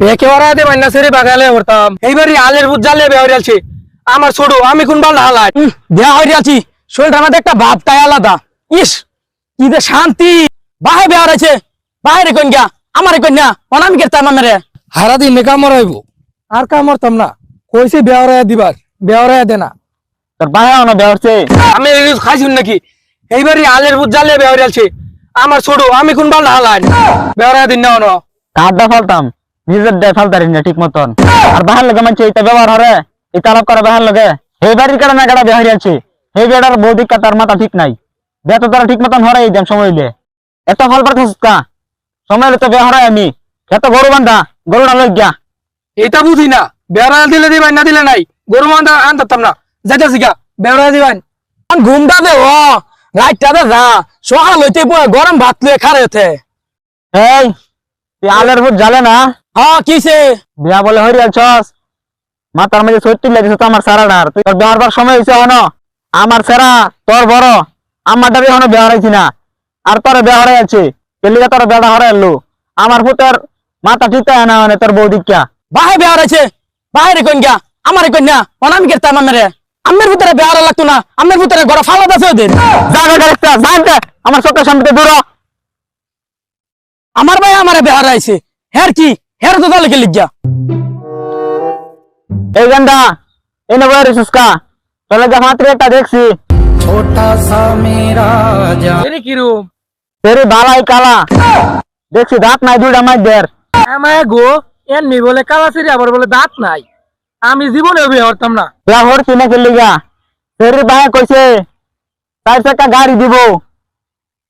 বেকে ওরা দে মাইনা সেরে বাগালে করতাম এইবারই আলের বুঝ জালে বেহরে আছে আমার ছোট আমি কোন বাল হালাই? হয়ে আছি একটা ভাবটাই আলাদা। ইস কি যে শান্তি। বাহে বেহর আছে বাইরে কোন গা আমারে কোন না অনামি কেতাম আমারে। হারা দিন কাম মরাইব আর কাম মরতাম না। কইছে বেহরে দিবার দে না। তোর বাহে অন বেহরছে আমি এগুলো খাইছুন নাকি? এইবারই আলের বুঝ জালে বেহরে আছে আমার ছোট আমি কোন বাল হালাই? বেহরে দিন না ফালতাম। নিজের দিয়ে ফালতারি না ঠিক মতন। আর বাহার লগে মানছে এটা ব্যবহার হরে এটা আলাপ করে বাহার লগে। এই বাড়ির কারণে কাটা বেহারি আছে এই বেড়ার বৌদিক তার মাথা ঠিক নাই। বেত তারা ঠিক মতন হরে এই দেন সময় হইলে। এত ফল কা? সময় হলে তো বেহরাই আমি। এত গরু বান্ধা গরু না লই গিয়া। এটা বুঝি না। বেড়া দিলে দিবাই না দিলে নাই। গরু মান্দা আনতাম না। যাইতে শিখা বেড়া দিবাই। ঘুমটা দে ও। রাইটটা দে যা। সকাল হইতে পুরো গরম ভাত লুয়ে খারে এই তুই আলের ভূত জালে না। হ্যাঁ কিসে বিয়া বলে হরি আলছস মাথার মধ্যে সত্যি লাগছে তো আমার সারাটার তুই তোর বিয়ার সময় হয়েছে হন আমার সেরা তোর বড়। আমার দাবি হনো বিয়া হরাইছি না। আর তোর বিয়া হরাই আছে পেলিকা তোর বিয়াটা হরাই এলো আমার পুতের মাথা ঠিক না মানে তোর বউ দিকা বাহে বেহার আছে বাইরে কোন গা। আমারে কোন না অনামি কেতাম আমারে আমের ভিতরে বেহার লাগতো না। আমের ভিতরে গড়া ফালাত আছে ওদের। আমার চোখের সামনে দূর আমার ভাই আমারে বেহার আইছে হের কি? হের তো তাহলে লিখ গা এই গান্ডা এই নেব রিসুসকা চলে যা মাত্র একটা দেখছি। এরে কি রুম তেরি বালাই কালা। দেখছি দাঁত নাই দুইটা মাই দের আমায় গো এমনি বলে কালাসিরি আবার বলে দাঁত নাই। আমি জীবনে বিয়ে করতাম না। লাহোর কিনে খেলি গা তেরি ভাই কইছে চার চাকা গাড়ি দিব।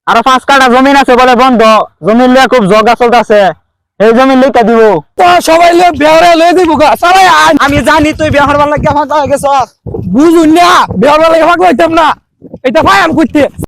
আর পাঁচ কাটা জমিন আছে বলে বন্ধ। জমিন লিয়ে খুব জগা চলতেছে। এই জমিন লিখে দিব। তো সবাই লোক বেহরে লই দিব গা সবাই আমি জানি তুই বেহর বালা কেমন ফাঁকা গেছ বুঝুন না বেহর বালা কেমন ফাঁকা না। এটা ভাই আমি করতে